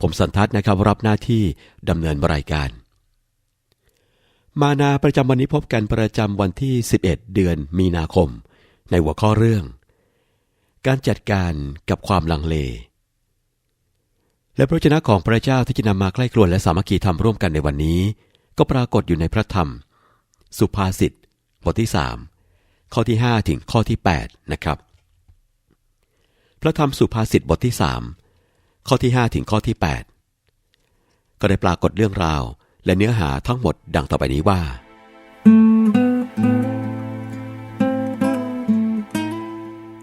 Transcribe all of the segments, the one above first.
ผมสันทัศน์นะครับรับหน้าที่ดำเนินรายการ มานาประจำวันนี้พบกันประจำวันที่ 11 เดือนมีนาคม ในหัวข้อเรื่อง การจัดการกับความลังเล และพระเจ้าของพระเจ้าที่จะนำมาใกล้ครวนและสามัคคีทำร่วมกันในวันนี้ ก็ปรากฏอยู่ในพระธรรม สุภาษิตบทที่ 3 ข้อที่ 5 ถึงข้อที่ 8 นะครับ พระธรรมสุภาษิตบทที่3 ข้อที่ 5 ถึงข้อที่ 8 ก็ได้ปรากฏเรื่องราวและเนื้อหาทั้งหมดดังต่อไปนี้ว่า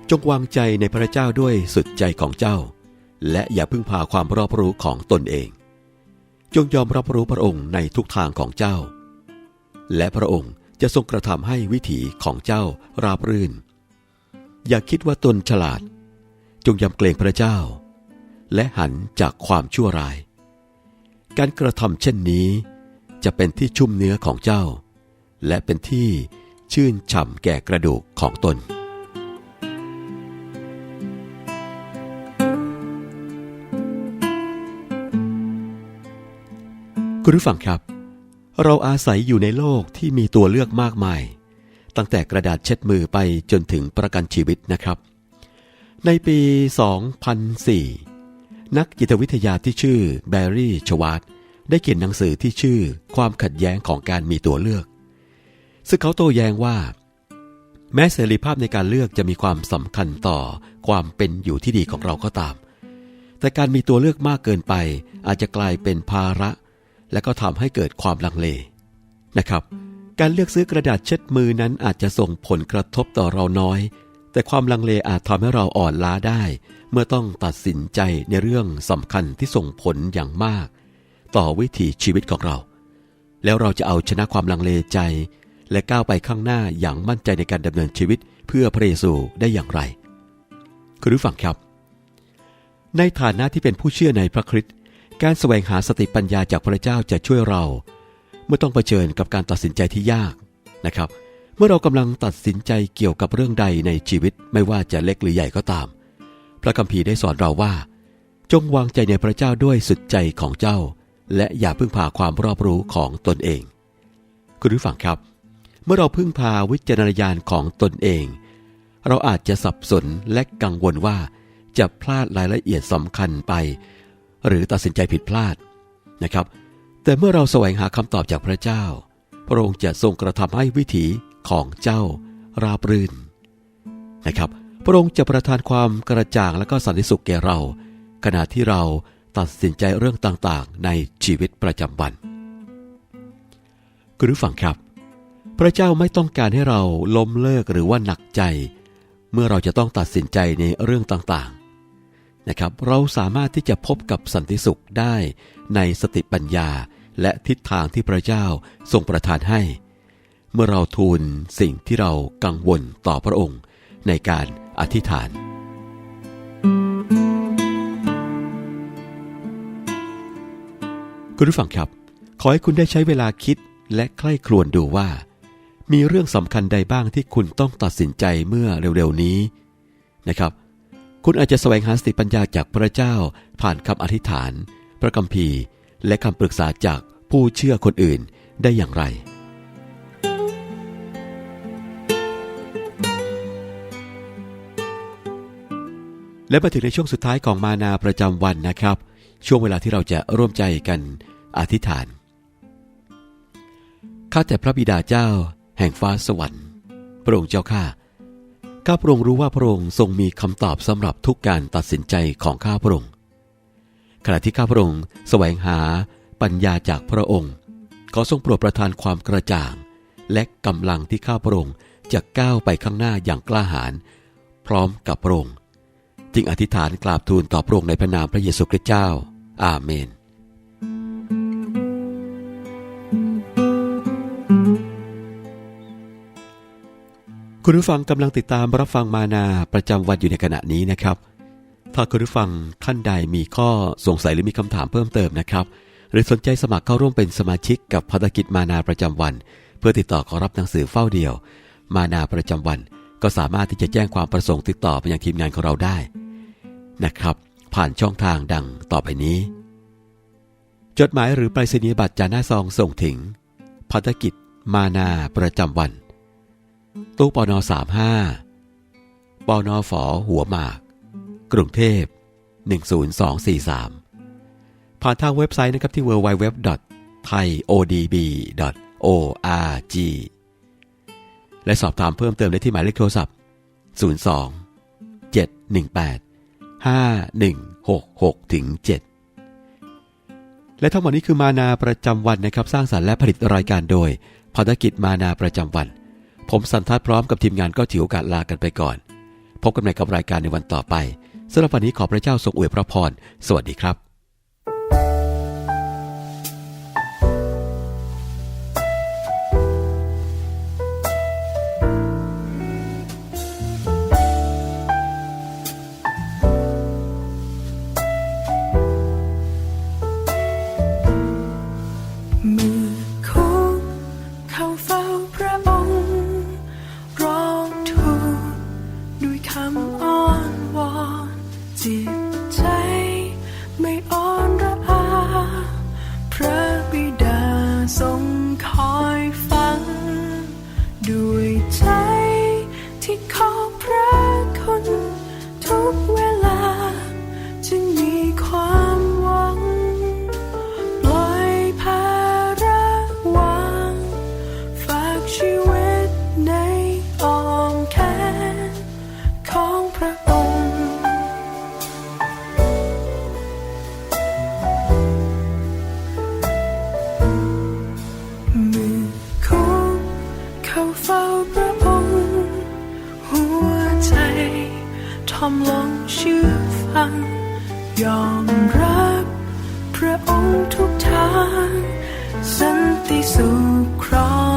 จงวางใจในพระเจ้าด้วยสุดใจของเจ้า และอย่าพึ่งพาความรอบรู้ของตนเอง จงยอมรับรู้พระองค์ในทุกทางของเจ้า และพระองค์จะทรงกระทำให้วิถีของเจ้าราบรื่น อย่าคิดว่าตนฉลาด จงยำเกรงพระเจ้า และหันจากความชั่วร้าย การกระทำเช่นนี้ จะเป็นที่ชุ่มเนื้อของเจ้า และเป็นที่ชื่นฉ่ำแก่กระดูกของตน คุณผู้ฟังครับ เราอาศัยอยู่ในโลกที่มีตัวเลือกมากมาย ตั้งแต่กระดาษเช็ดมือไปจนถึงประกันชีวิตนะครับ ในปี 2004 นักจิตวิทยาที่ชื่อแบร์รี่ชวาร์ดได้เขียนหนังสือที่ชื่อความขัดแย้งของการมีตัวเลือก ซึ่งเขาโต้แย้งว่า แม้เสรีภาพในการเลือกจะมีความสำคัญต่อความเป็นอยู่ที่ดีของเราก็ตาม แต่การมีตัวเลือกมากเกินไป อาจจะกลายเป็นภาระ และก็ทำให้เกิดความลังเลนะครับ การเลือกซื้อกระดาษเช็ดมือนั้นอาจจะส่งผลกระทบต่อเราน้อย แต่ความลังเลอาจทำให้เราอ่อนล้าได้ เมื่อต้องตัดสินใจในเรื่องสำคัญที่ส่งผลอย่างมาก ต่อวิถีชีวิตของเรา แล้วเราจะเอาชนะความลังเลใจ และก้าวไปข้างหน้าอย่างมั่นใจในการดำเนินชีวิตเพื่อพระเยซูได้อย่างไร คุณผู้ฟังครับ ในฐานะที่เป็นผู้เชื่อในพระคริสต์การแสวงหาสติปัญญาจากพระเจ้าจะช่วยเรา เมื่อต้องเผชิญกับการตัดสินใจที่ยากนะครับ เมื่อเรากำลังตัดสินใจเกี่ยวกับเรื่องใดในชีวิตไม่ว่าจะเล็กหรือใหญ่ก็ตาม พระคัมภีร์ได้สอนเราว่า จงวางใจในพระเจ้าด้วยสุดใจของเจ้า และอย่าพึ่งพาความรอบรู้ของตนเอง คุณผู้ฟังครับ เมื่อเราพึ่งพาวิจารณญาณของตนเอง เราอาจจะสับสนและกังวลว่า จะพลาดรายละเอียดสำคัญไป หรือตัดสินใจผิดพลาดนะครับ แต่เมื่อเราแสวงหาคำตอบจากพระเจ้า พระองค์จะทรงกระทำให้วิถี ของเจ้าราบรื่นนะครับ พระองค์จะประทานความกระจ่างและก็สันติสุขแก่เรา ขณะที่เราตัดสินใจเรื่องต่างๆ ในชีวิตประจำวันคุณผู้ฟังครับ พระเจ้าไม่ต้องการให้เราล้มเลิกหรือว่าหนักใจ เมื่อเราจะต้องตัดสินใจในเรื่องต่างๆนะครับ เราสามารถที่จะพบกับสันติสุขได้ในสติปัญญาและทิศทางที่พระเจ้าทรงประทานให้ เมื่อเราทูลสิ่งที่เรากังวลต่อพระองค์ในการอธิษฐาน คุณผู้ฟังครับ ขอให้คุณได้ใช้เวลาคิดและใคร่ครวญดูว่า มีเรื่องสำคัญใดบ้างที่คุณต้องตัดสินใจเมื่อเร็วๆนี้นะครับ คุณอาจจะแสวงหาสติปัญญาจากพระเจ้า ผ่านคำอธิษฐาน พระคัมภีร์ และคำปรึกษาจากผู้เชื่อคนอื่นได้อย่างไร และมาถึงในช่วงสุดท้ายของมานาประจำวันนะครับ ช่วงเวลาที่เราจะร่วมใจกันอธิษฐานข้าแต่พระบิดาเจ้า แห่งฟ้าสวรรค์ พระองค์เจ้าข้าข้าพระองค์รู้ว่าพระองค์ทรงมีคำตอบสำหรับทุกการตัดสินใจของข้าพระองค์ขณะที่ข้าพระองค์แสวงหาปัญญาจากพระองค์ขอทรงโปรดประทานความกระจ่าง และกำลังที่ข้าพระองค์จะก้าวไปข้างหน้าอย่างกล้าหาญพร้อมกับพระองค์ จึงอธิษฐานกราบทูลต่อพระองค์ในพระนามพระเยซูคริสต์เจ้า อาเมน คุณผู้ฟังกำลังติดตามรับฟังมานาประจำวันอยู่ในขณะนี้นะครับ ถ้าคุณผู้ฟังท่านใดมีข้อสงสัยหรือมีคำถามเพิ่มเติมนะครับ หรือสนใจสมัครเข้าร่วมเป็นสมาชิกกับภารกิจมานาประจำวัน เพื่อติดต่อขอรับหนังสือเฝ้าเดียว มานาประจำวัน ก็สามารถที่จะแจ้งความประสงค์ติดต่อไปยังทีมงานของเราได้นะครับ ผ่านช่องทางดังต่อไปนี้ จดหมายหรือไปรษณียบัตรจานหน้าซองส่งถึงภารกิจ มานาประจำวัน ตู้ปนสามห้าปนฝหัวหมาก กรุงเทพ 10243 ผ่านทางเว็บไซต์นะครับที่ www.thaiodb.org และสอบถามเพิ่มเติมได้ที่หมายเลขโทรศัพท์ 02 718 5166ถึง7และทั้งหมดนี้คือมานาประจำวันนะครับ สร้างสรรค์และผลิตรายการโดยภารกิจมานาประจำวัน ผมสันทัดพร้อมกับทีมงานก็ถือโอกาสลากันไปก่อน พบกันใหม่กับรายการในวันต่อไปสำหรับวันนี้ขอพระเจ้าทรงอวยพระพร สวัสดีครับ ทอมลงเชื่อฟัง ยอมรับ พระองค์ทุกทาง สันติสุขครอบครอง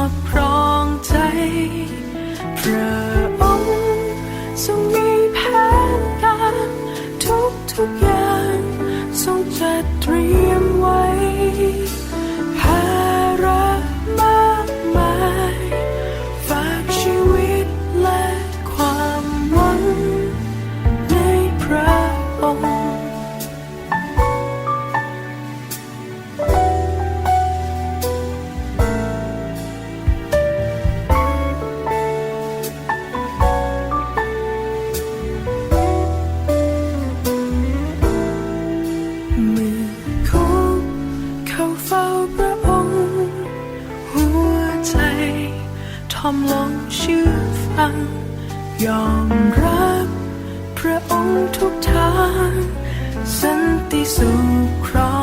สันติสุขครอบคร